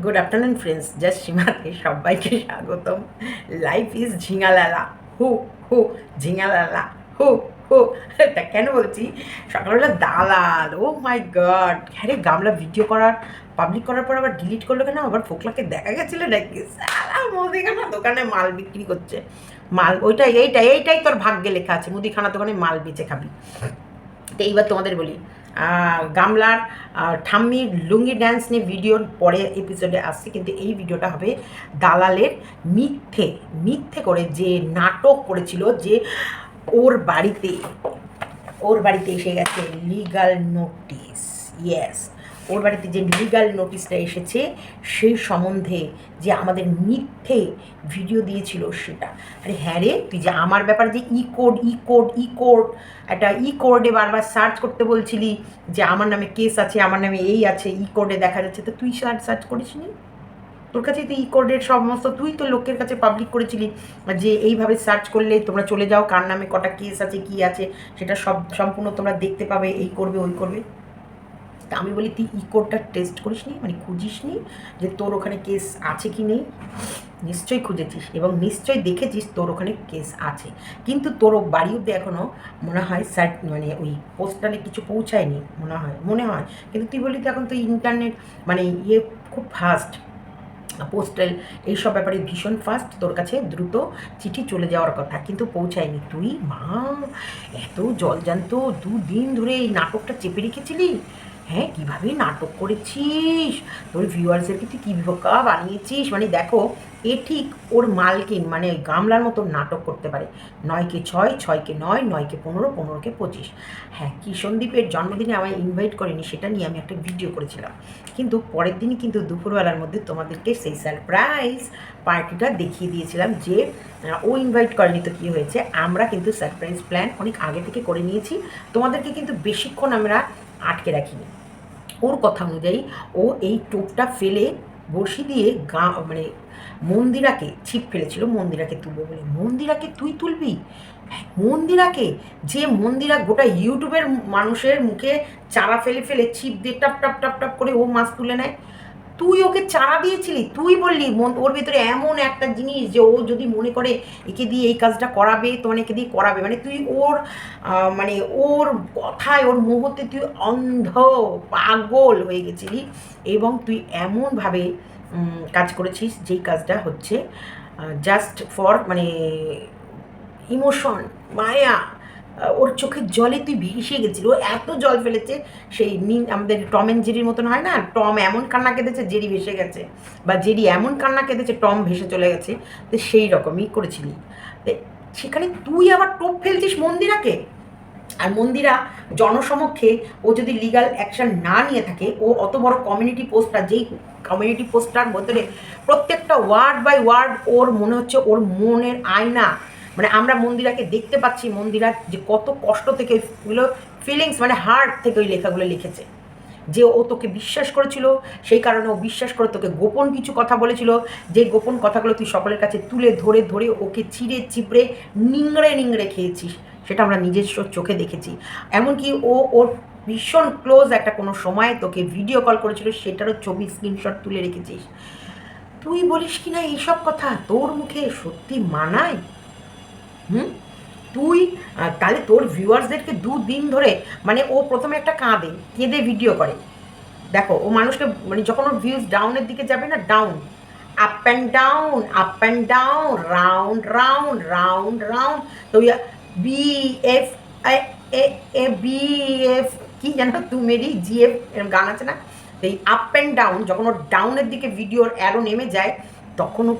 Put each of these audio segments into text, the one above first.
Good afternoon friends just সীমাতে সবাইকে স্বাগতম। লাইফ ইজ ঝিঙালালা। হু হু, ঝিঙালালা। হু হু। তা কেন বলছি? সকালবেলা দালাল। ও মাই গড হ্যাঁ গামলা ভিডিও করার পাবলিক করার পর আবার ডিলিট করল কেন? আবার ফোকলাকে দেখা গেছিল নাকি? সারা মুদিখানা দোকানে মাল বিক্রি করছে। মাল, ওইটাই, এইটাই এইটাই তোর ভাগ্যে লেখা আছে। মুদিখানা দোকানে মাল বেচে খাবি। তো এইবার তোমাদের বলি গামলার ঠাম্মি ঠাম্মির লুঙ্গি ড্যান্স নিয়ে ভিডিও পরে এপিসোডে আসছে, কিন্তু এই ভিডিওটা হবে দালালের মিথ্যে মিথ্যে করে যে নাটক করেছিল যে ওর বাড়িতে ওর বাড়িতে এসে গেছে লিগাল নোটিস ইয়েস ওর বাড়িতে যে লিগাল নোটিশটা এসেছে, সেই সম্বন্ধে যে আমাদের মিথ্যে ভিডিও দিয়েছিল সেটা। আরে হ্যাঁ রে, তুই যে আমার ব্যাপারে যে E code E code E code একটা ই কোডে বারবার সার্চ করতে বলছিলি যে আমার নামে কেস আছে, আমার নামে এই আছে, ই কোডে দেখা যাচ্ছে, তো তুই সার্চ সার্চ করিসনি? তোর কাছে তুই ই কোডের সমস্ত, তুই তো লোকের কাছে পাবলিক করেছিলি যে এইভাবে সার্চ করলে তোমরা চলে যাও, কার নামে কটা কেস আছে, কি আছে, সেটা সব সম্পূর্ণ তোমরা দেখতে পাবে, এই করবে, ওই করবে। তা আমি বলি, তুই ই কোডটা টেস্ট করিস নি মানে খুঁজিস নি যে তোর ওখানে কেস আছে কি নেই? নিশ্চয়ই খুঁজেছিস এবং নিশ্চয়ই দেখেছিস তোর ওখানে কেস আছে। কিন্তু তোর বাড়ি অব্দি এখনও মনে হয় স্যার মানে ওই পোস্টালে কিছু পৌঁছায়নি, মনে হয় মনে হয়। কিন্তু তুই বলি তো এখন তো ইন্টারনেট মানে ইয়ে খুব ফাস্ট পোস্টাল এইসব ব্যাপারে ভীষণ ফাস্ট তোর কাছে দ্রুত চিঠি চলে যাওয়ার কথা, কিন্তু পৌঁছায়নি। তুই মা, এত জলজান্ত দুদিন ধরে এই নাটকটা চেপে রেখেছিলি? হ্যাঁ কীভাবে নাটক করেছিস? তোর ভিউয়ার্সদেরকে তুই কী বোকা বানিয়েছিস? মানে দেখো, এ ঠিক ওর মালকিন মানে গামলার মতো নাটক করতে পারে। নয়কে ছয়, ছয়কে নয়, নয়কে পনেরো, পনেরোকে পঁচিশ। হ্যাঁ কিষণদীপের জন্মদিনে আমায় ইনভাইট করেনি, সেটা নিয়ে আমি একটা ভিডিও করেছিলাম। কিন্তু পরের দিনই কিন্তু দুপুরবেলার মধ্যে তোমাদেরকে সেই সারপ্রাইজ পার্টিটা দেখিয়ে দিয়েছিলাম যে ও ইনভাইট করেনি। তো কী হয়েছে? আমরা কিন্তু সারপ্রাইজ প্ল্যান অনেক আগে থেকে করে নিয়েছি। তোমাদেরকে কিন্তু বেশিক্ষণ আমরা আটকে রাখিনি। ওর কথা অনুযায়ী ও এই টোপটা ফেলে বসি দিয়ে গা মানে মন্দিরাকে ছিপ ফেলেছিল মন্দিরাকে তুলবো বলে। মন্দিরাকে তুই তুলবি? হ্যাঁ, মন্দিরাকে? যে মন্দিরা গোটা ইউটিউবের মানুষের মুখে চারা ফেলে ফেলে ছিপ দিয়ে টাপ টাপ টাপ টপ করে ও মাছ তুলে নেয়। তুই ওকে চারা দিয়েছিলি? তুই বললি ওর ভিতরে এমন একটা জিনিস যে ও যদি মনে করে একে দিয়ে এই কাজটা করাবে, তো মানে একে দিয়ে করাবে। মানে তুই ওর মানে ওর কথায়, ওর মুহূর্তে তুই অন্ধ, পাগল হয়ে গেছিলি এবং তুই এমনভাবে কাজ করেছিস যেই কাজটা হচ্ছে জাস্ট ফর মানে ইমোশন মায়া ওর চোখের জলে তুই ভেসে গেছিল। ও এত জল ফেলেছে, সেই নীল, আমাদের টম অ্যান্ড জেরির মতন হয় না? টম এমন কান্না কেঁদেছে, জেরি ভেসে গেছে। বা জেরি এমন কান্না কেঁদেছে, টম ভেসে চলে গেছে। তো সেই রকমই করেছিলি। সেখানে তুই আবার টোপ ফেলছিস মন্দিরাকে? আর মন্দিরা জনসমক্ষে ও যদি লিগাল অ্যাকশন না নিয়ে থাকে, ও অত বড় কমিউনিটি পোস্টটা যেই কমিউনিটি পোস্টটার মধ্যে প্রত্যেকটা ওয়ার্ড বাই ওয়ার্ড ওর মনে হচ্ছে ওর মনের আয়না। মানে আমরা মন্দিরাকে দেখতে পাচ্ছি মন্দিরা যে কত কষ্ট থেকে এগুলো ফিলিংস মানে হার্ট থেকে ওই লেখাগুলো লিখেছে। যে ও তোকে বিশ্বাস করেছিল, সেই কারণে ও বিশ্বাস করে তোকে গোপন কিছু কথা বলেছিল। যে গোপন কথাগুলো তুই সকলের কাছে তুলে ধরে ধরে ওকে চিড়ে চিপড়ে নিংড়ে নিংড়ে খেয়েছিস, সেটা আমরা নিজস্ব চোখে দেখেছি। এমনকি ও, ওর ভীষণ ক্লোজ একটা কোনো সময় তোকে ভিডিও কল করেছিল, সেটারও ছবি স্ক্রিনশট তুলে রেখেছিস। তুই বলিস কি না এইসব কথা? তোর মুখে সত্যি মানায়? হুম? তুই তাহলে তোর ভিউয়ার্সদেরকে দুদিন ধরে মানে ও প্রথমে একটা কাঁদে, কেঁদে ভিডিও করে। দেখো, ও মানুষকে মানে যখন ওর ভিউজ ডাউনের দিকে যাবে না down up and down up and down round round round round তো B F A B F কি জানো তুমেরি জি এফ এরকম গান আছে না? তো এই আপ অ্যান্ড ডাউন যখন ওর ডাউনের দিকে ভিডিওর অ্যারো নেমে যায়, তখন ও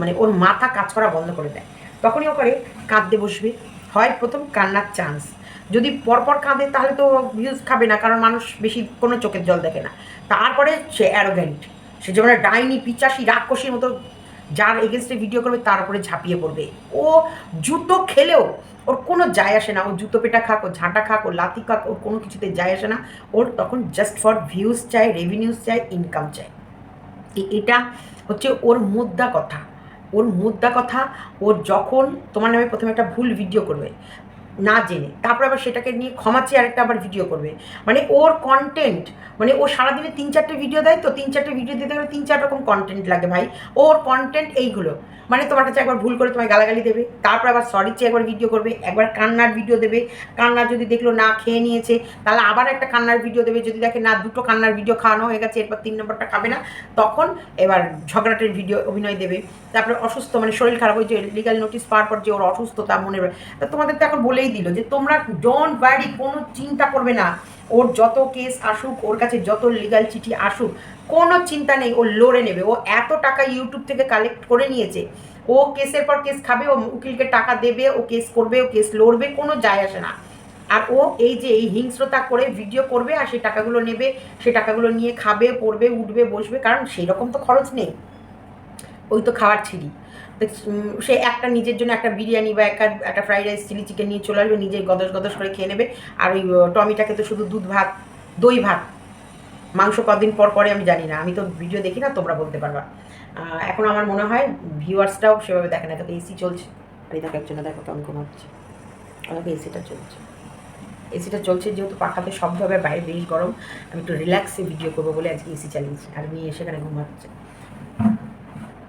মানে ওর মাথা কাজ করা বন্ধ করে দেয়। তখনই ও করে, কাঁদতে বসবে। হয় প্রথম কান্নার চান্স যদি পরপর কাঁদে, তাহলে তো ভিউজ খাবে না, কারণ মানুষ বেশি কোনো চোখের জল দেখে না। তারপরে সে অ্যারোগেন্ট সে যেমন ডাইনি, পিচাসি, রাক্ষসীর মতো যার এগেনস্টে ভিডিও করবে, তার উপরে ঝাঁপিয়ে পড়বে। ও জুতো খেলেও ওর কোনো যায় আসে না। ও জুতো পেটা খাক, ও ঝাঁটা খাক, ও লাথি খাক, ওর কোনো কিছুতে যায় আসে না। ওর তখন জাস্ট ফর ভিউজ চাই রেভিনিউজ চাই ইনকাম এ- এটা হচ্ছে ওর মুদ্রা কথা। ওর মুদ্রা কথা ওর যখন তোমার নামে প্রথমে একটা ভুল ভিডিও করবে না জেনে। তারপর আবার সেটাকে নিয়ে ক্ষমা চেয়ে আরেকটা আবার ভিডিও করবে। মানে ওর কন্টেন্ট মানে ও সারাদিনে তিন চারটে ভিডিও দেয় তো তিন চারটে ভিডিও দিতে গেলে তিন চার রকম কন্টেন্ট লাগে ভাই। ওর কন্টেন্ট এইগুলো। মানে তোমার কাছে একবার ভুল করে তোমায় গালাগালি দেবে, তারপর আবার সরি চেয়ে একবার ভিডিও করবে, একবার কান্নার ভিডিও দেবে। কান্নার যদি দেখল না খেয়ে নিয়েছে, তাহলে আবার একটা কান্নার ভিডিও দেবে। যদি দেখে না, দুটো কান্নার ভিডিও খাওয়ানো হয়ে গেছে, এরপর তিন নম্বরটা খাবে না, তখন এবার ঝগড়াটের ভিডিও অভিনয় দেবে। তারপরে অসুস্থ মানে শরীর খারাপ হয়েছে লিগাল নোটিশ পাওয়ার পর যে ওর অসুস্থতা মনে তা তোমাদের তো এখন বলেই দিল যে তোমরা ডোন্ট ওয়ারি কোনো চিন্তা করবে না। ওর যত কেস আসুক, ওর কাছে যত লিগাল চিঠি আসুক, কোনো চিন্তা নেই, ও লড়ে নেবে। ও এত টাকা ইউটিউব থেকে কালেক্ট করে নিয়েছে। ও কেসের পর কেস খাবে, ও উকিলকে টাকা দেবে, ও কেস করবে, ও কেস লড়বে, কোনো যায় আসে না। আর ও এই যে এই হিংস্রতা করে ভিডিও করবে আর সেই টাকাগুলো নেবে, সে টাকাগুলো নিয়ে খাবে, পড়বে, উঠবে, বসবে, কারণ সেই রকম তো খরচ নেই। ওই তো খাওয়ার ছিঁড়ি। সে একটা নিজের জন্য একটা বিরিয়ানি বা একটা একটা ফ্রাইড রাইস চিলি চিকেন নিয়ে চলে আসবে, নিজে গদস গদস করে খেয়ে নেবে। আর ওই টমিটাকে তো শুধু দুধ ভাত, দই ভাত, মাংস কদিন পর পরে আমি জানি না। আমি তো ভিডিও দেখি না, তোমরা বলতে পারবা। এখন আমার মনে হয় ভিউয়ার্সটাও সেভাবে দেখে না তোকে এসি চলছে। আর এই দেখো একজনে, দেখো কেমন হচ্ছে আমাকে এসিটা চলছে। এসিটা চলছে যেহেতু পাখাতে শব্দ হবে, বাইরে বেশ গরম। আমি একটু রিল্যাক্সে ভিডিও করব বলে আজকে এসি চালিয়েছি, আর মেয়ে সেখানে ঘুমাচ্ছে।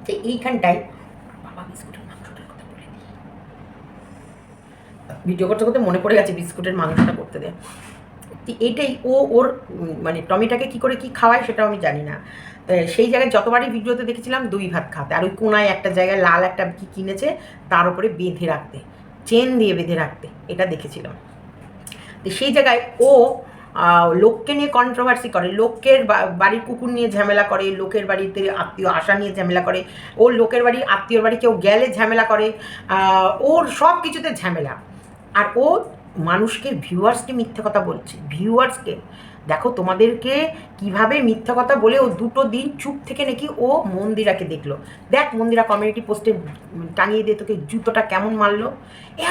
তো এইখানটায় বিস্কুটের মাংসটার কথা বলে দিই ভিডিও করতে করতে মনে পড়ে গেছে বিস্কুটের মাংসটা করতে দেয় তো এইটাই ও ওর মানে টমিটাকে কি করে কি খাওয়ায় সেটাও আমি জানি না। সেই জায়গায় যতবারই ভিডিওতে দেখেছিলাম দুই ভাত খাতে আর ওই কোনায় একটা জায়গায় লাল একটা কি কিনেছে, তার উপরে বেঁধে রাখতে। চেন দিয়ে বেঁধে রাখতে। এটা দেখেছিলাম। তো সেই জায়গায় ও লোককে নিয়ে কন্ট্রোভার্সি করে, লোকের বাড়ির কুকুর নিয়ে ঝামেলা করে, লোকের বাড়িতে আত্মীয় আসা নিয়ে ঝামেলা করে, ওর লোকের বাড়ি, আত্মীয়র বাড়ি কেউ গেলে ঝামেলা করে ওর সব কিছুতে ঝামেলা। আর ও মানুষকে ভিউয়ার্সকে মিথ্যে কথা বলছে ভিউয়ার্সকে দেখো তোমাদেরকে কীভাবে মিথ্যা কথা বলে ও দুটো দিন চুপ থেকে নাকি ও মন্দিরাকে দেখল। দেখ মন্দিরা কমিউনিটি পোস্টে টাঙিয়ে দিয়ে তোকে জুতোটা কেমন মারলো।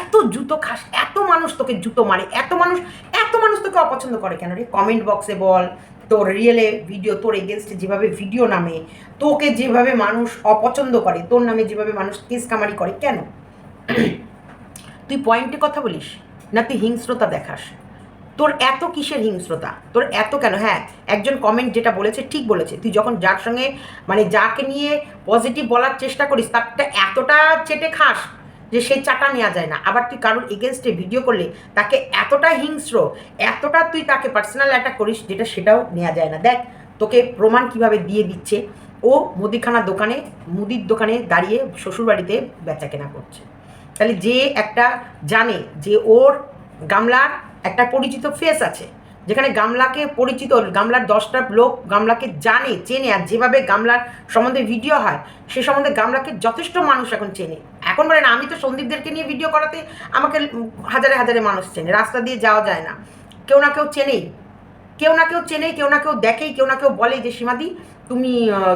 এত জুতো খাস, এত মানুষ তোকে জুতো মারে, এত মানুষ এত মানুষ তোকে অপছন্দ করে কেন রে? কমেন্ট বক্সে বল, তোর রিয়েলে ভিডিও তোর এগেনস্টে যেভাবে ভিডিও নামে, তোকে যেভাবে মানুষ অপছন্দ করে, তোর নামে যেভাবে মানুষ কেস কামারি করে, কেন? তুই পয়েন্টে কথা বলিস না তুই হিংস্রতা দেখাস? তোর এত কিসের হিংস্রতা? তোর এত কেন? হ্যাঁ একজন কমেন্ট যেটা বলেছে, ঠিক বলেছে। তুই যখন যার সঙ্গে মানে যাকে নিয়ে পজিটিভ বলার চেষ্টা করিস, তারটা এতটা চেটে খাস যে সেই চাটা নেওয়া যায় না। আবার তুই কারোর এগেনস্টে ভিডিও করলে, তাকে এতটা হিংস্র, এতটা তুই তাকে পার্সোনাল অ্যাটাক করিস যেটা সেটাও নেওয়া যায় না। দেখ, তোকে প্রমাণ কীভাবে দিয়ে দিচ্ছে? ও মুদিখানা দোকানে, মুদির দোকানে দাঁড়িয়ে শ্বশুরবাড়িতে বেচা কেনা করছে। তাহলে যে একটা জানে যে ওর গামলার একটা পরিচিত ফেস আছে। যেখানে গামলাকে পরিচিত, গামলার দশটা লোক গামলাকে জানে, চেনে, আর যেভাবে গামলার সম্বন্ধে ভিডিও হয়, সে সম্বন্ধে গামলাকে যথেষ্ট মানুষ এখন চেনে। এখন বলে না, আমি তো সন্দীপদেরকে নিয়ে ভিডিও করাতে আমাকে হাজারে হাজারে মানুষ চেনে, রাস্তা দিয়ে যাওয়া যায় না। কেউ না কেউ চেনেই। কেউ না কেউ চেনেই, কেউ না কেউ দেখেই, কেউ না কেউ বলে যে, সীমাদি তুমি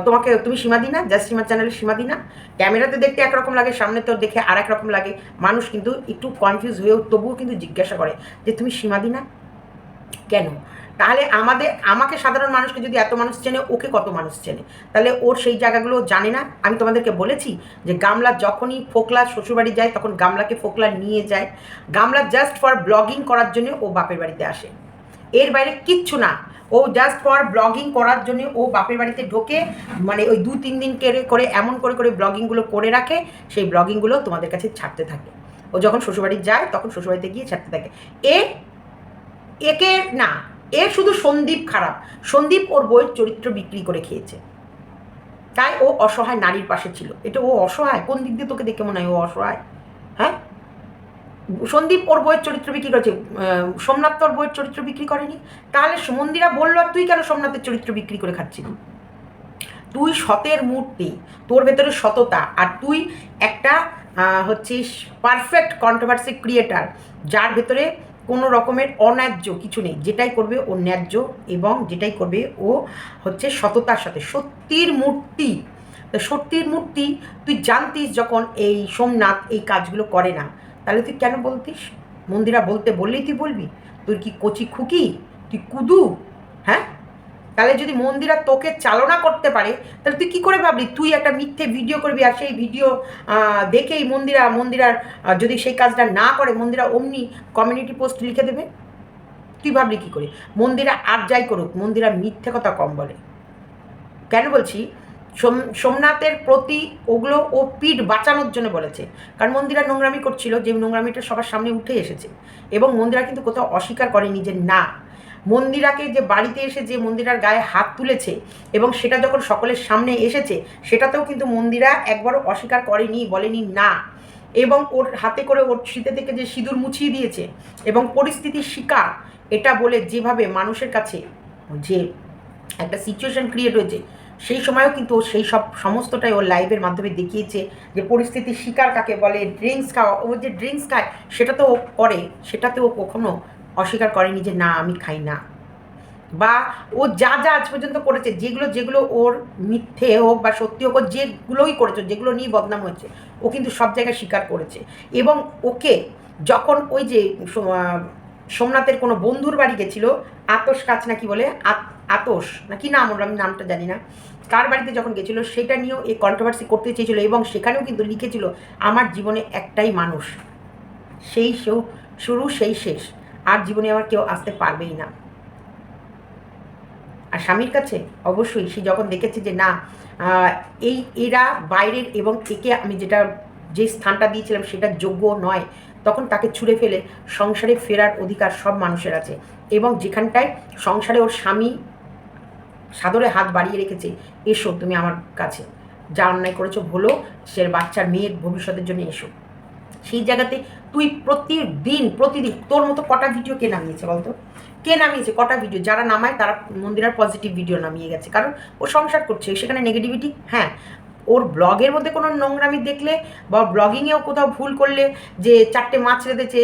তোমাকে তুমি সীমাদি না জাস্ট সীমা চ্যানেলের সীমাদি না ক্যামেরাতে দেখতে একরকম লাগে, সামনে তো দেখে আর রকম লাগে। মানুষ কিন্তু একটু কনফিউজ হয়েও তবুও কিন্তু জিজ্ঞাসা করে যে, তুমি সীমাদি না কেন? তাহলে আমাদের, আমাকে সাধারণ মানুষকে যদি এত মানুষ চেনে, ওকে কত মানুষ চেনে? তাহলে ওর সেই জায়গাগুলো জানে না। আমি তোমাদেরকে বলেছি যে, গামলা যখনই ফোকলা শ্বশুরবাড়ি যায়, তখন গামলাকে ফোকলা নিয়ে যায়। গামলা জাস্ট ফর ব্লগিং করার জন্য ও বাপের বাড়িতে আসে। এর বাইরে কিচ্ছু না। ও জাস্ট ফর ব্লগিং করার জন্য ও বাপের বাড়িতে ঢোকে মানে ওই দু তিন দিন করে, এমন করে করে ব্লগিংগুলো করে রাখে, সেই ব্লগিংগুলো তোমাদের কাছে ছাড়তে থাকে। ও যখন শ্বশুরবাড়ি যায়, তখন শ্বশুরবাড়িতে গিয়ে ছাড়তে থাকে। এ, একে, না, এ শুধু সন্দীপ খারাপ। সন্দীপ ওর বইয়ের চরিত্র বিক্রি করে খেয়েছে। তাই ও অসহায় নারীর পাশে ছিল। এটা ও অসহায়? কোন দিক দিয়ে তোকে দেখে মনে হয় ও অসহায়? হ্যাঁ? সন্দীপ ওর বইয়ের চরিত্র বিক্রি করেছে সোমনাথ তোর বইয়ের চরিত্র বিক্রি করেনি? তাহলে মন্দিরা বলল আর তুই কেন সোমনাথের চরিত্র বিক্রি করে খাচ্ছিলি? তুই সতের মূর্তি তোর ভেতরে সততা আর তুই একটা আহ, হচ্ছিস পারফেক্ট কন্ট্রোভার্সি ক্রিয়েটার যার ভেতরে কোনো রকমের অন্যায্য কিছু নেই যেটাই করবে ও ন্যায্য এবং যেটাই করবে ও হচ্ছে সততার সাথে। সত্যির মূর্তি সত্যির মূর্তি তুই জানতিস যখন এই সোমনাথ এই কাজগুলো করে না। তাহলে তুই কেন বলতিস? মন্দিরা বলতে বললেই তুই বলবি। তুই কি কচি খুকি? তুই কুদু? হ্যাঁ? তাহলে যদি মন্দিরা তোকে চালনা করতে পারে, তাহলে তুই কী করে ভাবলি? তুই একটা মিথ্যে ভিডিও করবি আর সেই ভিডিও দেখেই মন্দিরা, মন্দিরার যদি সেই কাজটা না করে, মন্দিরা অমনি কমিউনিটি পোস্ট লিখে দেবে? তুই ভাবলি কী করে? মন্দিরা আর যাই করুক, মন্দিরা মিথ্যে কথা কম বলে। কেন বলছি? সোম, সোমনাথের প্রতি ওগুলো ও পিঠ বাঁচানোর জন্য বলেছে। কারণ মন্দিরা নোংরামি করছিল, যে নোংরামিটা সবার সামনে উঠে এসেছে। এবং মন্দিরা কিন্তু কোথাও অস্বীকার করেনি যে না। মন্দিরাকে যে বাড়িতে এসে যে মন্দিরার গায়ে হাত তুলেছে এবং সেটা যখন সকলের সামনে এসেছে, সেটাতেও কিন্তু মন্দিরা একবারও অস্বীকার করেনি, বলেনি না। এবং ওর হাতে করে ওর শীতে থেকে যে সিঁদুর মুছিয়ে দিয়েছে এবং পরিস্থিতির শিকার, এটা বলে যেভাবে মানুষের কাছে যে একটা সিচুয়েশন ক্রিয়েট হয়েছে সেই সময়ও কিন্তু সেই সব সমস্তটাই ওর লাইভের মাধ্যমে দেখিয়েছে যে পরিস্থিতির শিকার কাকে বলে ড্রিঙ্কস খাওয়া, ও যে ড্রিঙ্কস খায়, সেটা তো ও করে সেটাতে ও কখনো অস্বীকার করেনি যে না, আমি খাই না। বা ও যা যা আজ পর্যন্ত করেছে, যেগুলো যেগুলো ওর মিথ্যে হোক বা সত্যি হোক যেগুলোই করেছে, যেগুলো নিয়ে বদনাম হয়েছে, ও কিন্তু সব জায়গায় স্বীকার করেছে। এবং ওকে যখন ওই যে সোমনাথের কোনো বন্ধুর বাড়ি গেছিল আতস কাজ না কি বলে, আত- আতস না কি নাম আমি নামটা জানি না। কার বাড়িতে যখন গেছিল, সেটা নিয়েও এই কন্ট্রোভার্সি করতে চেয়েছিল এবং সেখানেও কিন্তু লিখেছিল, আমার জীবনে একটাই মানুষ। সেই শু- শুরু, সেই শেষ। আর জীবনে আমার কেউ আসতে পারবেই না। আর স্বামীর কাছে অবশ্যই সে যখন দেখেছে যে না এই এরা বাইরের এবং একে আমি যেটা, যে স্থানটা দিয়েছিলাম সেটা যোগ্য নয়, তখন তাকে ছুঁড়ে ফেলে সংসারে ফেরার অধিকার সব মানুষের আছে। এবং যেখানটায় সংসারে ওর স্বামী সাদরে হাত বাড়িয়ে রেখেছে, এসো তুমি আমার কাছে। যা অন্যায় করেছ ভুলো সে বাচ্চার মেয়ের ভবিষ্যতের জন্য এসো। সেই জায়গাতে তুই প্রতিদিন প্রতিদিন তোর মতো কটা ভিডিও কে নামিয়েছে বলতো? কে নামিয়েছে কটা ভিডিও যারা নামায় তারা মন্দিরার পজিটিভ ভিডিও নামিয়ে গেছে। কারণ ও সংসার করছে, সেখানে নেগেটিভিটি হ্যাঁ। ওর ব্লগের মধ্যে কোনো নোংরামি দেখলে বা ব্লগিংয়েও কোথাও ভুল করলে যে চারটে মাছ রেঁধেছে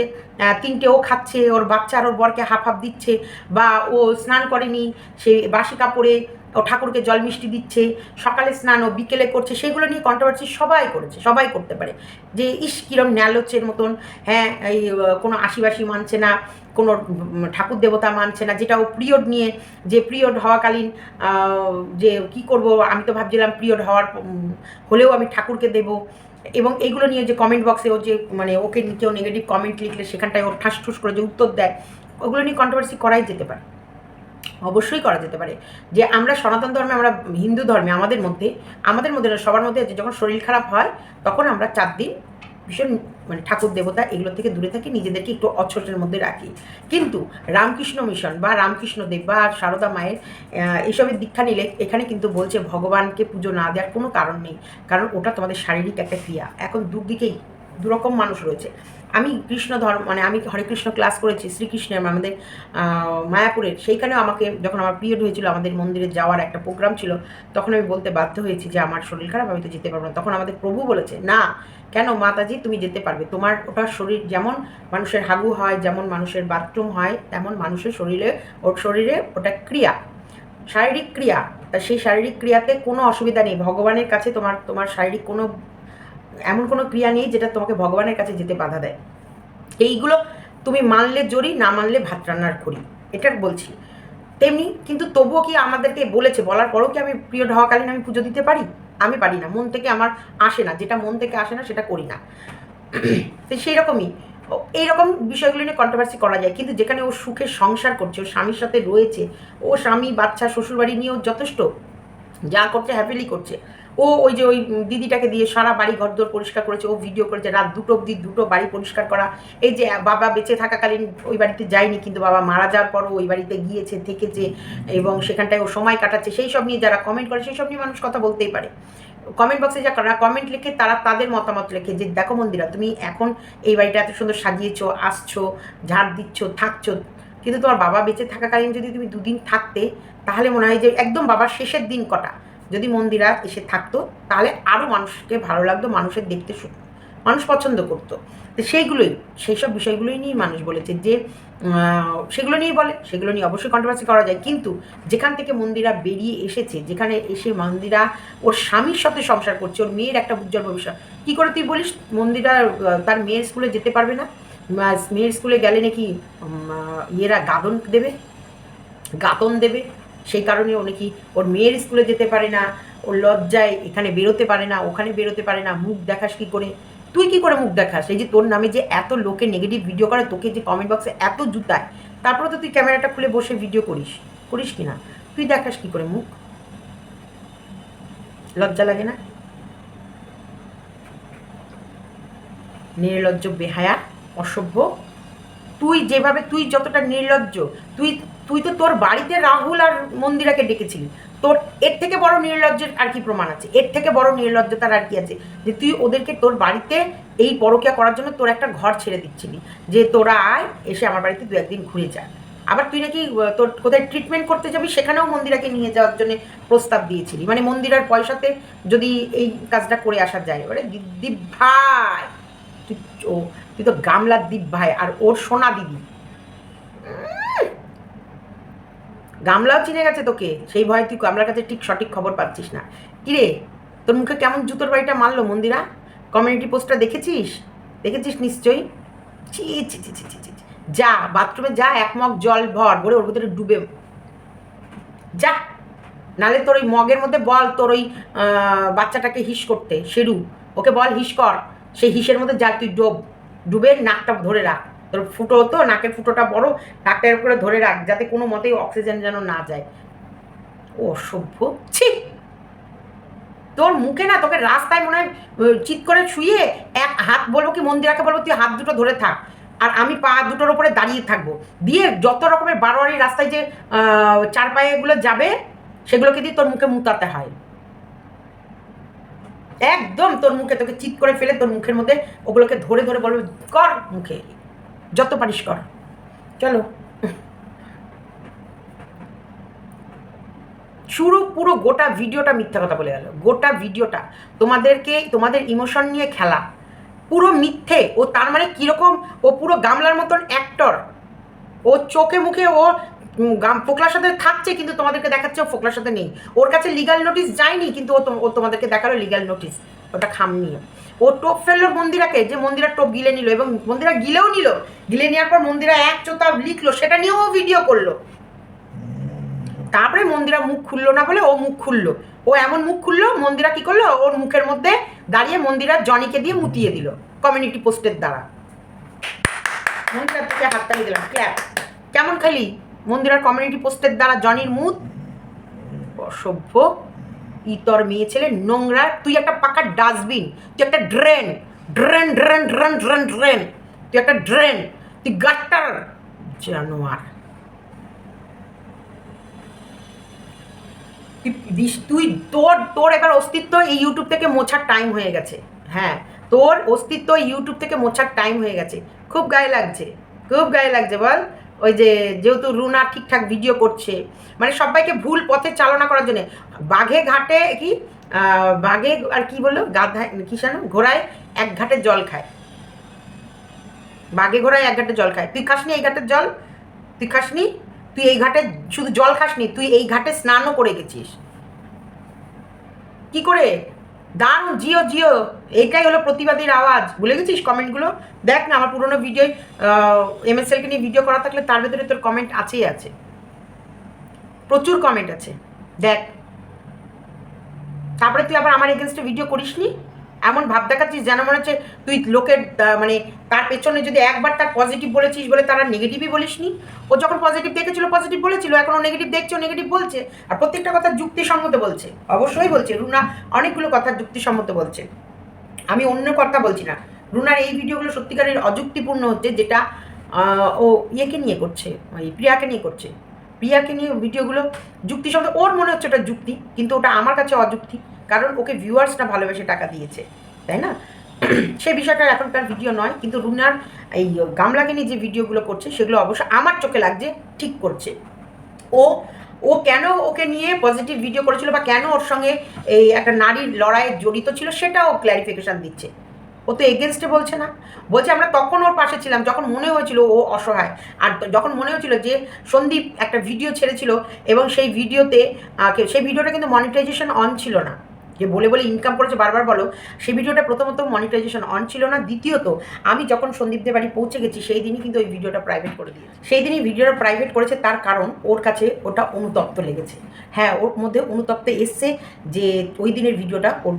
তিনটে ও খাচ্ছে, ওর বাচ্চা আর ওর বরকে হাফ হাফ দিচ্ছে বা ও স্নান করেনি, সে বাসি কাপড়ে ও ঠাকুরকে জল মিষ্টি দিচ্ছে, সকালে স্নান ও বিকেলে করছে, সেগুলো নিয়ে কন্ট্রোভার্সি সবাই করেছে, সবাই করতে পারে। যে ইস, কিরম ন্যালোচের মতন হ্যাঁ এই কোনো আশিবাসি মানছে না কোনো ঠাকুর দেবতা মানছে না, যেটা ও পিরিয়ড নিয়ে, যে পিরিয়ড হওয়াকালীন যে কি করব, আমি তো ভাবছিলাম পিরিয়ড হওয়ার হলেও আমি ঠাকুরকে দেব। এবং এইগুলো নিয়ে যে কমেন্ট বক্সে ও যে মানে ওকে কেউ নেগেটিভ কমেন্ট লিখলে সেখানটায় ওর ঠাস ঠুস করে যে উত্তর দেয়, ওগুলো নিয়ে কন্ট্রোভার্সি করাই যেতে পারে। অবশ্যই করা যেতে পারে। যে আমরা সনাতন ধর্মে, আমরা হিন্দু ধর্মে, আমাদের মধ্যে আমাদের মধ্যে সবার মধ্যে যখন শরীর খারাপ হয়, তখন আমরা চার দিন ভীষণ মানে ঠাকুর দেবতা এগুলো থেকে দূরে থাকি, নিজেদেরকে একটু অচ্ছটের মধ্যে রাখি। কিন্তু রামকৃষ্ণ মিশন বা রামকৃষ্ণ দেব বা সারদা মায়ের এইসবের দীক্ষা নিলে এখানে কিন্তু বলছে ভগবানকে পুজো না দেওয়ার কোনো কারণ নেই। কারণ ওটা তোমাদের শারীরিক একটা ক্রিয়া। এখন দুদিকেই দুরকম মানুষ রয়েছে। আমি কৃষ্ণ ধর্ম মানে আমি হরে কৃষ্ণ ক্লাস করেছি, শ্রীকৃষ্ণের আমাদের মায়াপুরের, সেইখানেও আমাকে যখন আমার পিরিয়ড হয়েছিল, আমাদের মন্দিরে যাওয়ার একটা প্রোগ্রাম ছিল, তখন আমি বলতে বাধ্য হয়েছি যে আমার শরীর খারাপ, আমি তো যেতে পারব না। তখন আমাদের প্রভু বলেছে, না, কেন মাতাজি, তুমি যেতে পারবে? তোমার ওটা শরীর যেমন মানুষের হাগু হয়, যেমন মানুষের বাথরুম হয়, তেমন মানুষের শরীরে, ওর শরীরে ওটা ক্রিয়া, শারীরিক ক্রিয়া। তা সেই শারীরিক ক্রিয়াতে কোনো অসুবিধা নেই। ভগবানের কাছে তোমার তোমার শারীরিক কোনো এমন কোনো ক্রিয়া নেই যেটা তোমাকে ভগবানের কাছে যেতে বাধা দেয়। এইগুলো তুমি মানলে জড়ি না মানলে ভাত রান্নার করি এটা বলছি। তেমনি কিন্তু তবুও কি আমাদেরকে বলেছে, বলার পরও কি আমি প্রিয় হওয়াকালীন আমি পুজো দিতে পারি? আমি পারি না। মন থেকে আমার আসে না। যেটা মন থেকে আসে না, সেটা করি না। তো সেই রকমই এইরকম বিষয়গুলো নিয়ে কন্ট্রোভার্সি করা যায়। কিন্তু যেখানে ও সুখে সংসার করছে, ও স্বামীর সাথে রয়েছে, ও স্বামী, বাচ্চা, শ্বশুরবাড়ি নিয়েও যথেষ্ট। যা করছে হ্যাপিলি করছে। ও ওই যে ওই দিদিটাকে দিয়ে সারা বাড়ি ঘরদোর পরিষ্কার করেছে, ও ভিডিও করেছে, রাত দুটো অবধি দুটো বাড়ি পরিষ্কার করা। এই যে বাবা বেঁচে থাকাকালীন ওই বাড়িতে যায়নি, কিন্তু বাবা মারা যাওয়ার পরও ওই বাড়িতে গিয়েছে, থেকেছে এবং সেখানটায় ও সময় কাটাচ্ছে। সেই সব নিয়ে যারা কমেন্ট করে, সেই সব নিয়ে মানুষ কথা বলতেই পারে। কমেন্ট বক্সে যা করা কমেন্ট লিখে তারা তাদের মতামত লেখে যে, দেখো মন্দিরা, তুমি এখন এই বাড়িটা এত সুন্দর সাজিয়েছো, আসছো, ঝাড় দিচ্ছ, থাকছো। কিন্তু তোমার বাবা বেঁচে থাকাকালীন যদি তুমি দুদিন থাকতে, তাহলে মনে হয় যে একদম বাবার শেষের দিন কটা। যদি মন্দিরা এসে থাকতো, তাহলে আরও মানুষকে ভালো লাগতো, মানুষের দেখতে মানুষ পছন্দ করতো। তো সেইগুলোই সেই সব বিষয়গুলোই নিয়েই মানুষ বলেছে যে সেগুলো নিয়ে বলে, সেগুলো নিয়ে অবশ্যই কন্ট্রোভার্সি করা যায়। কিন্তু যেখান থেকে মন্দিরা বেরিয়ে এসেছে, যেখানে এসে মন্দিরা ওর স্বামীর সাথে সংসার করছে, ওর মেয়ের একটা উজ্জ্বল ভবিষ্যৎ, কী করে তুই বলিস? মন্দিরা তার মেয়ের স্কুলে যেতে পারবে না। মেয়ের স্কুলে গেলে নাকি ইয়েরা গাদন দেবে, গাতন দেবে। সেই কারণে ও নাকি ওর মেয়ের স্কুলে যেতে পারে না, ওর লজ্জায় এখানে বেরোতে পারে না, ওখানে বেরোতে পারে না, মুখ দেখাস কি করে? তুই কি করে মুখ দেখাস? এই যে তোর নামে যে এত লোকে নেগেটিভ ভিডিও করে, তোকে যে কমেন্ট বক্সে এত জুতায়, তারপরে তো তুই ক্যামেরাটা খুলে বসে ভিডিও করিস করিস কি না? তুই দেখাস কি করে মুখ? লজ্জা লাগে না? নির্লজ্জ বেহায়া, অসভ্য। তুই যেভাবে, তুই যতটা নির্লজ্জ, তুই তুই তো তোর বাড়িতে রাহুল আর মন্দিরাকে ডেকেছিলি। তোর এর থেকে বড় নির্লজ্জের আর কি প্রমাণ আছে? এর থেকে বড় নির্লজ্জতার আর কি আছে? যে তুই ওদেরকে তোর বাড়িতে এই পরকিয়া করার জন্য তোর একটা ঘর ছেড়ে দিচ্ছিলি, যে তোরা আয়, এসে আমার বাড়িতে দু একদিন ঘুরে যা। আবার তুই নাকি তোর কোথায় ট্রিটমেন্ট করতে যাবি, সেখানেও মন্দিরাকে নিয়ে যাওয়ার জন্য প্রস্তাব দিয়েছিলি। মানে মন্দিরার পয়সাতে যদি এই কাজটা করে আসা যায়। এবারে দীপ ভাই! তুই, ও, তুই তো গামলার দীপ ভাই, আর ওর সোনা দিদি। গামলাও চিনে গেছে তোকে? সেই ভয় তুই গামলার কাছে ঠিক সঠিক খবর পাচ্ছিস না। কিরে, তোর মুখে কেমন জুতোর বাড়িটা মারলো মন্দিরা? কমিউনিটি পোস্টটা দেখেছিস? দেখেছিস নিশ্চয়ই? ছি ছি ছি ছি ছি। যা বাথরুমে যা, এক মগ জল ভর, ভরে ওর ভিতরে ডুবে। যা, নালে তোর ওই মগের মধ্যে বল তোর ওই বাচ্চাটাকে হিস করতে, শেরু। ওকে বল হিস কর, সেই হিসের মধ্যে যা, তুই ডোব। ডুবে নাকটা ধরে রাখ। তোর ফুটো হতো নাকের ফুটোটা বড় নাকটার উপরে ধরে রাখ, যাতে কোনো মতেই অক্সিজেন যেন না যায়। ও সভ্য ছি! তোর মুখে না, তোকে রাস্তায় মনে হয় চিৎ করে শুয়ে এক হাত বলব কি, মন্দিরাকে বলব, তুই হাত দুটো ধরে থাক। আর আমি পা দুটোর ওপরে দাঁড়িয়ে থাকব। দিয়ে যত রকমের বারোয়ারি রাস্তায় যে চার পায়েগুলো যাবে, সেগুলোকে দিয়ে তোর মুখে মুতাতে হয়। একদম তোর মুখে তোকে চিৎ করে ফেলে তোর মুখের মধ্যে ওগুলোকে ধরে ধরে বলবে, কর মুখে। যত পারিস কর। চলো। শুরু পুরো গোটা ভিডিওটা মিথ্যা কথা বলে গেল। গোটা ভিডিওটা। তোমাদেরকে, তোমাদের ইমোশন নিয়ে খেলা। পুরো মিথ্যে। ও তার মানে কীরকম? ও পুরো গামলার মতন অ্যাক্টর ও চোখে মুখে ও গাম, ফোকলার সাথে থাকছে কিন্তু তোমাদেরকে দেখাচ্ছে ও ফোকলার সাথে নেই। ওর কাছে লিগাল নোটিশ যায়নি কিন্তু ও তোমাদেরকে দেখাল লিগাল নোটিশ ওটা খাম নিয়ে। ও টোপ ফেলল মন্দিরাকে, যে মন্দিরা টোপ গিলে নিল এবং মন্দিরা গিলেও নিল। গিলে নেওয়ার পর মন্দিরা এক চোতা লিখলো, সেটা নিয়েও ও ভিডিও করল। তারপরে মন্দিরা মুখ খুললো না বলে ও মুখ খুললো। ও এমন মুখ খুললো, মন্দিরা কি করল? ওর মুখের মধ্যে দাঁড়িয়ে মন্দিরা জনিকে দিয়ে মুতিয়ে দিল কমিউনিটি পোস্টের দ্বারা। মন্দিরার তোকে হাততালি দিলাম ক্ল্যাপ কেমন খালি? মন্দিরার কমিউনিটি পোস্টের দ্বারা জনির মুখ অসভ্য। ইতর মেয়ে ছেলে, নোংরা, তুই একটা পাকা ডাস্টবিন, তুই একটা drain drain drain drain drain drain, তুই একটা ড্রেন, তুই গাট্টার জানোয়ার। তুই তোর তোর এবার অস্তিত্ব এই ইউটিউব থেকে মোছার টাইম হয়ে গেছে। হ্যাঁ তোর অস্তিত্ব ইউটিউব থেকে মোছার টাইম হয়ে গেছে। খুব গায়ে লাগছে, খুব গায়ে লাগছে, বল। ওই যে যেহেতু রুনা ঠিকঠাক ভিডিও করছে মানে সবাইকে ভুল পথে চালনা করার জন্য। বাঘে ঘাটে কি বাঘে আর কি বলল? গাধায়, কি জানো ঘোড়ায় এক ঘাটে জল খায়। বাঘে ঘোড়ায় এক ঘাটে জল খায়। তুই খাসনি এই ঘাটের জল? তুই খাসনি? তুই এই ঘাটে শুধু জল খাসনি, তুই এই ঘাটে স্নানও করে গেছিস। কি করে? দারুণ, জিও জিও। এইটাই হলো প্রতিবাদীর আওয়াজ। ভুলে গেছিস কমেন্টগুলো? দেখ না, আমার পুরোনো ভিডিও এম এস এলকে নিয়ে ভিডিও করা থাকলে তার ভেতরে তোর কমেন্ট আছেই আছে। প্রচুর কমেন্ট আছে। দেখ। তারপরে তুই আবার আমার এগেনস্টে ভিডিও করিসনি? এমন ভাব দেখাচ্ছিস যেন মনে হচ্ছে তুই লোকের মানে তার পেছনে যদি একবার তার পজিটিভ বলেছিস বলে তারা নেগেটিভই বলিসনি। ও যখন পজিটিভ দেখেছিল পজিটিভ বলেছিল এখন ও নেগেটিভ দেখছে, ও নেগেটিভ বলছে। আর প্রত্যেকটা কথা যুক্তিসম্মত বলছে। অবশ্যই বলছে। রুনা অনেকগুলো কথা যুক্তিসম্মত বলছে। আমি অন্য কথা বলছি না। রুনার এই ভিডিওগুলো সত্যিকারের অযুক্তিপূর্ণ হচ্ছে, যেটা ও ইয়েকে নিয়ে করছে ওই প্রিয়াকে নিয়ে করছে। প্রিয়াকে নিয়ে ভিডিওগুলো যুক্তি যুক্তিসম্মত ওর মনে হচ্ছে ওটা যুক্তি, কিন্তু ওটা আমার কাছে অযুক্তি। কারণ ওকে ভিউয়ার্সটা ভালোবেসে টাকা দিয়েছে, তাই না? সেই বিষয়টা এখনকার ভিডিও নয়, কিন্তু রুনার এই গামলাকে নিয়ে যে ভিডিওগুলো করছে, সেগুলো অবশ্য আমার চোখে লাগছে, ঠিক করছে। ও ও কেন ওকে নিয়ে পজিটিভ ভিডিও করেছিল বা কেন ওর সঙ্গে এই একটা নারীর লড়াইয়ে জড়িত ছিল, সেটাও ক্ল্যারিফিকেশান দিচ্ছে। ও তো এগেনস্টে বলছে না। বলছে, আমরা তখন ওর পাশে ছিলাম, যখন মনে হয়েছিল ও অসহায়। আর যখন মনে হয়েছিল যে সন্দীপ একটা ভিডিও ছেড়েছিল এবং সেই ভিডিওতে সেই ভিডিওটা কিন্তু মনিটাইজেশন অন ছিল না। যে বলে বলে ইনকাম করেছে বারবার বলো, সেই ভিডিওটা প্রথমত মনিটাইজেশন অন ছিল না, দ্বিতীয়ত আমি যখন সন্দীপদের বাড়ি পৌঁছে গেছি, সেই দিনই কিন্তু ওই ভিডিওটা প্রাইভেট করে দিয়েছে। সেই দিনই ভিডিওটা প্রাইভেট করেছে, তার কারণ ওর কাছে ওটা অনুতপ্ত লেগেছে। হ্যাঁ ওর মধ্যে অনুতপ্ত এসছে যে ওই দিনের ভিডিওটা ওর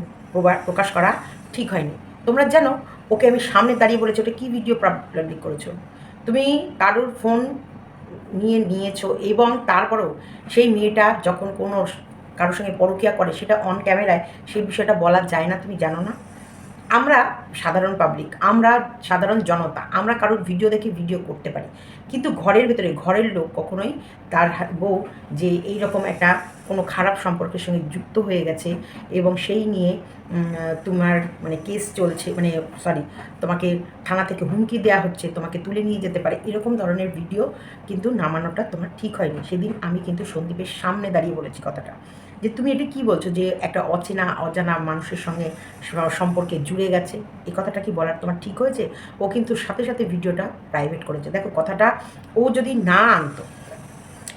প্রকাশ করা ঠিক হয়নি। তোমরা জানো, ওকে আমি সামনে দাঁড়িয়ে বলেছি, ওটা কী ভিডিও পাবলিক করেছ? তুমি কারোর ফোন নিয়ে নিয়েছো এবং তারপরেও সেই মেয়েটা যখন কোনো কারোর সঙ্গে পরকিয়া করে, সেটা অন ক্যামেরায় সেই বিষয়টা বলা যায় না, তুমি জানো না। আমরা সাধারণ পাবলিক আমরা সাধারণ জনতা, আমরা কারোর ভিডিও দেখে ভিডিও করতে পারি। কিন্তু ঘরের ভেতরে, ঘরের লোক কখনোই তার বউ যে এই রকম একটা কোনো খারাপ সম্পর্কের সঙ্গে যুক্ত হয়ে গেছে এবং সেই নিয়ে তোমার মানে কেস চলছে মানে সরি তোমাকে থানা থেকে হুমকি দেওয়া হচ্ছে, তোমাকে তুলে নিয়ে যেতে পারে, এরকম ধরনের ভিডিও কিন্তু নামানোটা তোমার ঠিক হয়নি। সেদিন আমি কিন্তু সন্দীপের সামনে দাঁড়িয়ে বলেছি কথাটা। যে তুমি এটা কি বলছো যে একটা অচেনা, অজানা মানুষের সঙ্গে সম্পর্কে জুড়ে গেছে? এই কথাটা কি বলার তোমার ঠিক হয়েছে? ও কিন্তু সাথে সাথে ভিডিওটা প্রাইভেট করেছে। দেখো কথাটা, ও যদি না আনতো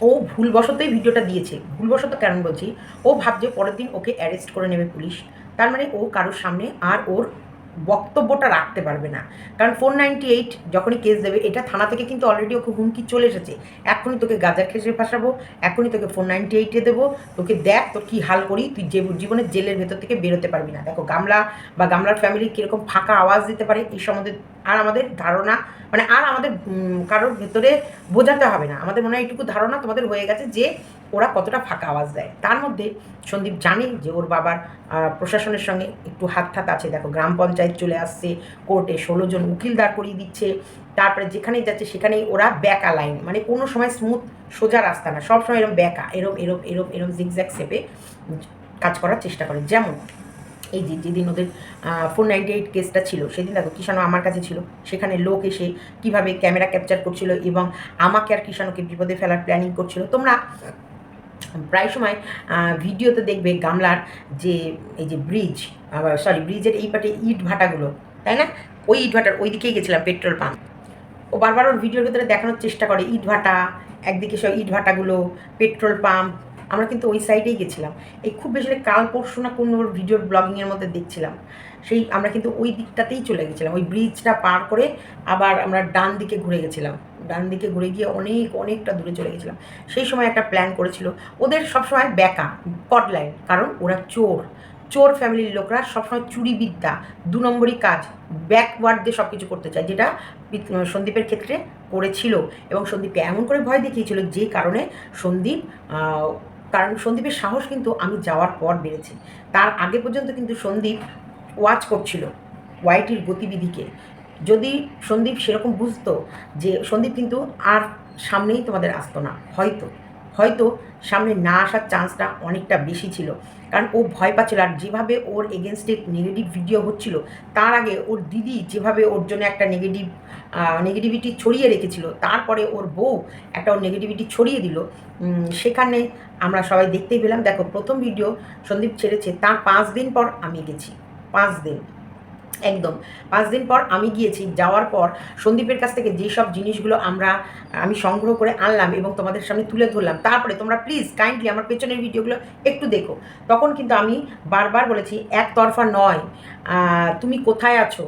ও ভুলবশতই ভিডিওটা দিয়েছে। ভুলবশত কেন বলছি? ও ভাবছে পরের দিন ওকে অ্যারেস্ট করে নেবে পুলিশ। তার মানে ও কারোর সামনে আর ওর বক্তব্যটা রাখতে পারবে না। কারণ ফোর নাইনটি এইট যখনই কেস দেবে, এটা থানা থেকে কিন্তু অলরেডি ওকে হুমকি চলে এসেছে। এখনই তোকে গাজার খেসে ফাঁসাবো, এখনই তোকে ফোর নাইনটি এইটে দেবো। তোকে দেখ, তোর কী হাল করি, তুই যে জীবনের জেলের ভেতর থেকে বেরোতে পারবি না। দেখো, গামলা বা গামলার ফ্যামিলি কীরকম ফাঁকা আওয়াজ দিতে পারে, এই সম্বন্ধে আর আমাদের ধারণা মানে আর আমাদের কারোর ভেতরে বোঝাতে হবে না। আমাদের মনে হয় এইটুকু ধারণা তোমাদের হয়ে গেছে যে ওরা কতটা ফাঁকা আওয়াজ দেয়। তার মধ্যে সন্দীপ জানে যে ওর বাবার প্রশাসনের সঙ্গে একটু হাত হাত আছে। দেখো, গ্রাম পঞ্চায়েত চলে আসছে, কোর্টে ষোলো জন উকিল দাঁড় করিয়ে দিচ্ছে। তারপরে যেখানেই যাচ্ছে, সেখানেই ওরা ব্যাকা লাইন মানে কোনো সময় স্মুথ সোজা রাস্তা না। সবসময় এরম ব্যাকা এরম এরম এরম এরম জিগজ্যাগ শেপে কাজ করার চেষ্টা করে। যেমন এই যে যেদিন ওদের ফোর নাইনটি এইট কেসটা ছিল, সেদিন দেখো কিষাণু আমার কাছে ছিল। সেখানে লোক এসে কীভাবে ক্যামেরা ক্যাপচার করছিল এবং আমাকে আর কিষাণুকে বিপদে ফেলার প্ল্যানিং করছিল। তোমরা প্রায় সময় ভিডিওতে দেখবে গামলার যে, এই যে ব্রিজ সরি ব্রিজের এই পাটে ইট ভাটাগুলো, তাই না? ওই ইট ভাটার ওই দিকেই গেছিলাম পেট্রোল পাম্প ও বারবার ওর ভিডিওর ভিতরে দেখানোর চেষ্টা করে, ইট ভাটা, একদিকে সব ইট ভাটাগুলো পেট্রোল পাম্প আমরা কিন্তু ওই সাইডেই গেছিলাম। এই খুব বেশি কাল পরশু না কোন ওর ভিডিওর ব্লগিংয়ের মধ্যে দেখছিলাম। সেই আমরা কিন্তু ওই দিকটাতেই চলে গেছিলাম। ওই ব্রিজটা পার করে আবার আমরা ডান দিকে ঘুরে গেছিলাম। ডান দিকে ঘুরে গিয়ে অনেক, অনেকটা দূরে চলে গেছিলাম। সেই সময় একটা প্ল্যান করেছিল। ওদের সবসময় ব্যাকা কটলাইন কারণ ওরা চোর। চোর ফ্যামিলির লোকরা সবসময় চুরি বিদ্যা দু নম্বরই কাজ ব্যাকওয়ার্ড দিয়ে সব কিছু করতে চায়, যেটা সন্দীপের ক্ষেত্রে করেছিল। এবং সন্দীপকে এমন করে ভয় দেখিয়েছিল যে কারণে সন্দীপ কারণ সন্দীপের সাহস কিন্তু আমি যাওয়ার পর বেড়েছে। তার আগে পর্যন্ত কিন্তু সন্দীপ ওয়াচ করছিল ওয়াইটির গতিবিধিকে। যদি সন্দীপ সেরকম বুঝতো যে সন্দীপ কিন্তু আর সামনেই তোমাদের আসতো না, হয়তো হয়তো সামনে না আসার চান্সটা অনেকটা বেশি ছিল। কারণ ও ভয় পাচ্ছিল আর যেভাবে ওর এগেনস্টে নেগেটিভ ভিডিও হচ্ছিল, তার আগে ওর দিদি যেভাবে ওর জন্য একটা নেগেটিভ নেগেটিভিটি ছড়িয়ে রেখেছিল, তারপরে ওর বউ একটা ওর নেগেটিভিটি ছড়িয়ে দিল সেখানে আমরা সবাই দেখতেই পেলাম, দেখো প্রথম ভিডিও সন্দীপ ছেড়েছে, তার পাঁচ দিন পর আমি গেছি। পাঁচ দিন। একদম। পাঁচ দিন পর আমি গিয়েছি, যাওয়ার পর সন্দীপের কাছ থেকে যেসব জিনিসগুলো আমরা, আমি সংগ্রহ করে আনলাম এবং তোমাদের সামনে তুলে ধরলাম, তারপরে তোমরা প্লিজ কাইন্ডলি আমার পেছনের ভিডিওগুলো একটু দেখো। তখন কিন্তু আমি বারবার বলেছি, একতরফা নয়। তুমি কোথায় আছো?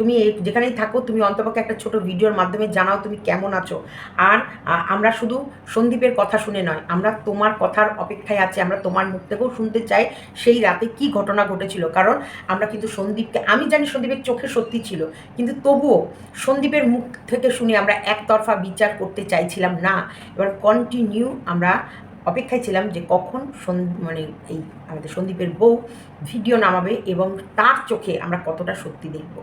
তুমি যেখানেই থাকো, তুমি অন্তপক্ষে একটা ছোট ভিডিওর মাধ্যমে জানাও তুমি কেমন আছো। আর আমরা শুধু সন্দীপের কথা শুনে নয়, আমরা তোমার কথার অপেক্ষায় আছি, আমরা তোমার মুখ থেকেও শুনতে চাই সেই রাতে কি ঘটনা ঘটেছিল। কারণ আমরা কিন্তু সন্দীপকে, আমি জানি সন্দীপের চোখে সত্যি ছিল, কিন্তু তবুও সন্দীপের মুখ থেকে শুনে আমরা একতরফা বিচার করতে চাইছিলাম না। এবার কন্টিনিউ আমরা অপেক্ষায় ছিলাম যে কখন মানে এই আমাদের সন্দীপের বউ ভিডিও নামাবে এবং তার চোখে আমরা কতটা সত্যি দেখব।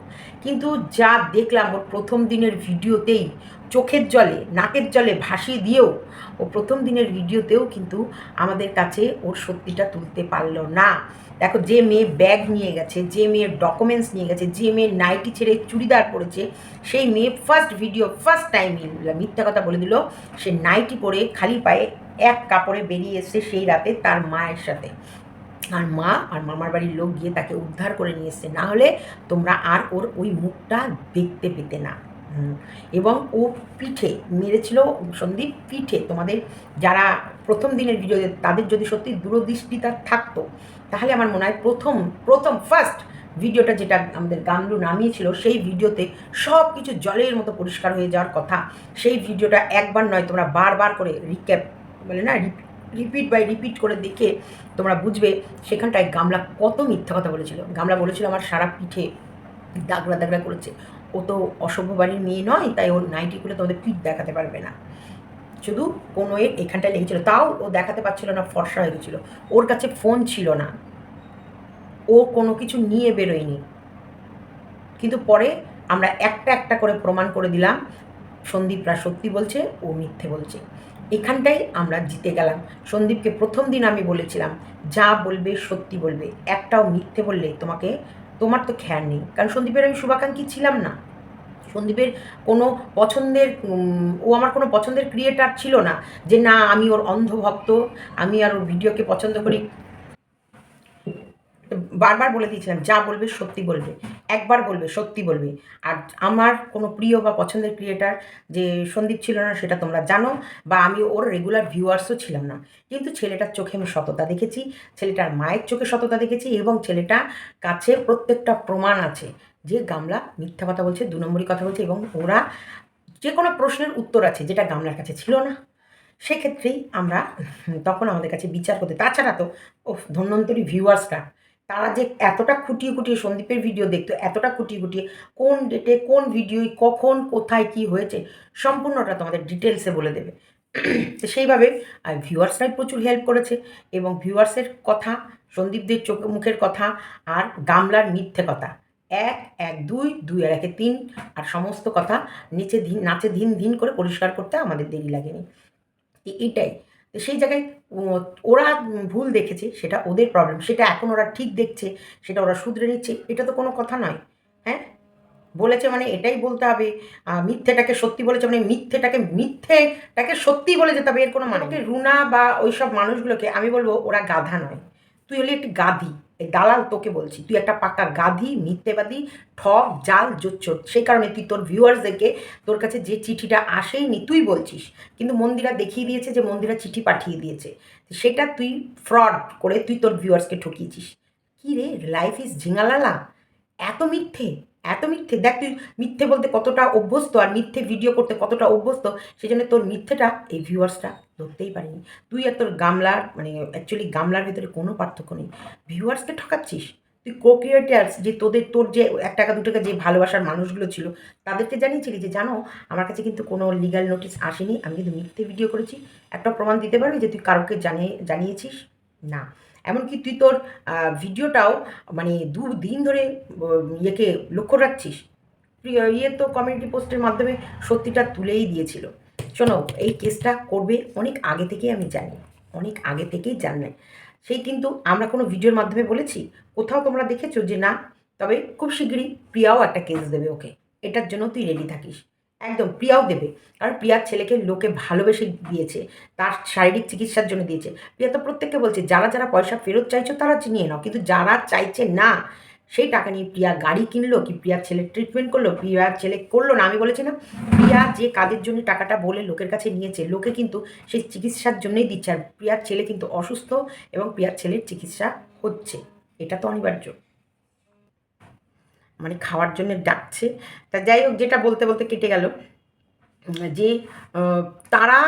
কিন্তু যা দেখলাম ওর প্রথম দিনের ভিডিওতেই চোখের জলে, নাকের জলে ভাসিয়ে দিয়েও, ও প্রথম দিনের ভিডিওতেও কিন্তু আমাদের কাছে ওর সত্যিটা তুলতে পারল না। দেখো যে মেয়ে ব্যাগ নিয়ে গেছে, যে মেয়ের ডকুমেন্টস নিয়ে গেছে, যে মেয়ে নাইটি ছেড়ে চুড়িদার পরেছে, সেই মেয়ে ফার্স্ট ভিডিও ফার্স্ট টাইম মিথ্যা কথা বলে দিল, সে নাইটি পরে খালি পায়ে এক কাপড়ে বেরিয়ে এসছে সেই রাতে তার মায়ের সাথে। আর মা আর মামার বাড়ির লোক গিয়ে তাকে উদ্ধার করে নিয়ে এসছে। না হলে তোমরা আর ওর ওই মুখটা দেখতে পেতে না। এবং ও পিঠে, মেরেছিল সন্দীপ পিঠে। তোমাদের যারা প্রথম দিনের ভিডিও তাদের যদি সত্যি দূরদৃষ্টিতা থাকতো, তাহলে আমার মনে হয় প্রথম প্রথম ফার্স্ট ভিডিওটা যেটা আমাদের গামলু নামিয়েছিল, সেই ভিডিওতে সব কিছু জলের মতো পরিষ্কার হয়ে যাওয়ার কথা। সেই ভিডিওটা একবার নয়, তোমরা বারবার করে রিক্যাপ বলে না রিপিট বাই রিপিট করে দেখে তোমরা বুঝবে সেখানটায় গামলা কত মিথ্যা কথা বলেছিল। গামলা বলেছিল, আমার সারা পিঠে দাগড়া দাগড়া করেছে। ও তো অসভ্য বাড়ির মেয়ে নয়, তাই ওর নাইটিগুলো তোমাদের পিঠ দেখাতে পারবে না। শুধু কোনো এর এখানটায় লেগেছিলো, তাও ও দেখাতে পারছিল না, ফর্সা হয়ে গেছিল। ওর কাছে ফোন ছিল না। ও কোনো কিছু নিয়ে বেরোয়নি। কিন্তু পরে আমরা একটা একটা করে প্রমাণ করে দিলাম। সন্দীপরা সত্যি বলছে, ও মিথ্যে বলছে। এখানটাই আমরা জিতে গেলাম। সন্দীপকে প্রথম দিন আমি বলেছিলাম, যা বলবে সত্যি বলবে। একটাও মিথ্যে বললে তোমাকে তোমার তো খেয়াল নেই। কারণ সন্দীপের আমি শুভাকাঙ্ক্ষী ছিলাম না। সন্দীপের কোনো পছন্দের ও আমার কোনো পছন্দের ক্রিয়েটার ছিল না যে, না, আমি ওর অন্ধভক্ত, আমি আর ওর ভিডিওকে পছন্দ করি। বারবার বলে দিয়েছিলাম, যা বলবে সত্যি বলবে, একবার বলবে, সত্যি বলবে। আর আমার কোনো প্রিয় বা পছন্দের ক্রিয়েটার যে সন্দীপ ছিল না, সেটা তোমরা জানো বা আমি ওর রেগুলার ভিউয়ার্সও ছিলাম না। কিন্তু ছেলেটার চোখে আমি সততা দেখেছি, ছেলেটার মায়ের চোখে সততা দেখেছি এবং ছেলেটা কাছে প্রত্যেকটা প্রমাণ আছে যে গামলা মিথ্যা কথা বলছে, দু নম্বরই কথা বলছে এবং ওরা যে কোনো প্রশ্নের উত্তর আছে যেটা গামলার কাছে ছিল না। সেক্ষেত্রেই আমরা তখন আমাদের কাছে বিচার করতে তাছাড়া তো ও ধন্যন্তরী ভিউয়ার্সরা তারা যে এতটা খুঁটিয়ে খুঁটিয়ে সন্দীপের ভিডিও দেখতো, এতটা খুঁটিয়ে খুঁটিয়ে কোন ডেটে কোন ভিডিও কখন, কোথায়, কি হয়েছে, সম্পূর্ণটা তোমাদের ডিটেলসে বলে দেবে। তো সেইভাবে ভিউয়ার্সরাই প্রচুর হেল্প করেছে এবং ভিউয়ার্সের কথা, সন্দীপদের চোখ মুখের কথা আর গামলার মিথ্যে কথা। এক এক, দুই দুই আর একে তিন আর সমস্ত কথা নিচে দিন, নাচে দিন দিন করে পরিষ্কার করতে আমাদের দেরি লাগেনি। এইটাই। তো সেই জায়গায় ওরা ভুল দেখেছে, সেটা ওদের প্রবলেম সেটা এখন ওরা ঠিক দেখছে, সেটা ওরা শুধরে নিচ্ছে, এটা তো কোনো কথা নয় হ্যাঁ? বলেছে মানে এটাই বলতে হবে মিথ্যেটাকে সত্যি বলেছে মানে মিথ্যেটাকে মিথ্যেটাকে সত্যি বলে যেতে হবে, এর কোনো মানুষকে রুনা বা ওইসব মানুষগুলোকে আমি বলব ওরা গাধা নয়। তুই হলি একটি গাধি। এই দালাল তোকে বলছি, তুই একটা পাকা গাধি, মিথ্যেবাদী ঠক জাল জোচ্চোর সেই কারণে তুই তোর ভিউয়ার্স দেখে তোর কাছে যে চিঠিটা আসেইনি, তুই বলছিস। কিন্তু মন্দিরা দেখিয়ে দিয়েছে যে মন্দিরা চিঠি পাঠিয়ে দিয়েছে। সেটা তুই ফ্রড করে তুই তোর ভিউয়ার্সকে ঠকিয়েছিস। কী রে লাইফ ইজ ঝিঙালালা? এত মিথ্যে? এত মিথ্যে, দেখ তুই মিথ্যে বলতে কতটা অভ্যস্ত আর মিথ্যে ভিডিও করতে কতটা অভ্যস্ত সেই জন্য তোর মিথ্যেটা এই ভিউয়ার্সটা ধরতেই পারিনি। তুই আর তোর গামলার মানে অ্যাকচুয়ালি গামলার ভিতরে কোনো পার্থক্য নেই। ভিউয়ার্সকে ঠকাচ্ছিস? তুই কো ক্রিয়েটার্স যে তোদের, তোর যে এক টাকা, দু টাকা যে ভালোবাসার মানুষগুলো ছিল, তাদেরকে জানিয়েছিলি যে, জানো, আমার কাছে কিন্তু কোনো লিগাল নোটিস আসেনি, আমি কিন্তু মিথ্যে ভিডিও করেছি। একটা প্রমাণ দিতে পারবি যে তুই কারোকে জানিয়ে, জানিয়েছিস? না। এমনকি তুই তোর ভিডিওটাও মানে দু দিন ধরে ইয়েকে লক্ষ্য রাখছিস। ইয়ে তো কমিউনিটি পোস্টের মাধ্যমে সত্যিটা তুলেই দিয়েছিল। শোনো, এই কেসটা করবে অনেক আগে থেকেই আমি জানি। অনেক আগে থেকেই জানি সেই কিন্তু আমরা কোনো ভিডিওর মাধ্যমে বলেছি, কোথাও তোমরা দেখেছ যে না? তবে খুব শীঘ্রই প্রিয়াও একটা কেস দেবে ওকে। এটার জন্য তুই রেডি থাকিস। একদম প্রিয়াও দেবে। কারণ প্রিয়ার ছেলেকে লোকে ভালোবেসে দিয়েছে, তার শারীরিক চিকিৎসার জন্য দিয়েছে। প্রিয়া তো প্রত্যেককে বলছে, যারা যারা পয়সা ফেরত চাইছো তারা নিয়ে নাও। কিন্তু যারা চাইছে না, সেই টাকা নিয়ে প্রিয়া গাড়ি কিনলো কি প্রিয়ার ছেলে ট্রিটমেন্ট করল? প্রিয়ার ছেলে করল না, আমি বলেছি না। প্রিয়া যে কাজের জন্য টাকাটা বলে লোকের কাছে নিয়েছে, লোকে কিন্তু সেই চিকিৎসার জন্যই দিচ্ছে। আর প্রিয়ার ছেলে কিন্তু অসুস্থ এবং প্রিয়ার ছেলের চিকিৎসা হচ্ছে। এটা তো অনিবার্য। মানে খাওয়ার জন্য ডাকছে। তা যাই হোক, যেটা বলতে বলতে কেটে গেল। যে তারা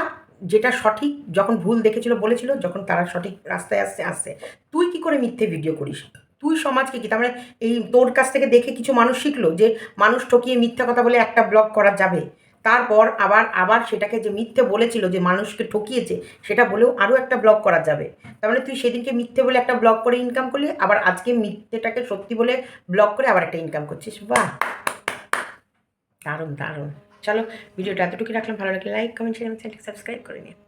যেটা সঠিক যখন ভুল দেখেছিল, বলেছিল, যখন তারা সঠিক রাস্তায় আসছে আসছে। তুই কি করে মিথ্যে ভিডিও করিস? তুই সমাজকে কি? তার মানে এই তোর কাছ থেকে দেখে কিছু মানুষ শিখলো যে, মানুষ ঠকিয়ে মিথ্যা কথা বলে একটা ব্লগ করা যাবে? তারপর আবার আবার সেটাকে যে মিথ্যে বলেছিল, যে মানুষকে ঠকিয়েছে, সেটা বলেও আরও একটা ব্লগ করা যাবে। তার মানে তুই সেদিনকে মিথ্যে বলে একটা ব্লগ করে ইনকাম করলি, আবার আজকে মিথ্যেটাকে সত্যি বলে ব্লগ করে আবার একটা ইনকাম করছিস। বাহ! দারুণ দারুণ। চলো, ভিডিওটা এতটুকু রাখলাম। ভালো লাগলে লাইক কমেন্ট শেয়ার সাবস্ক্রাইব করে নিন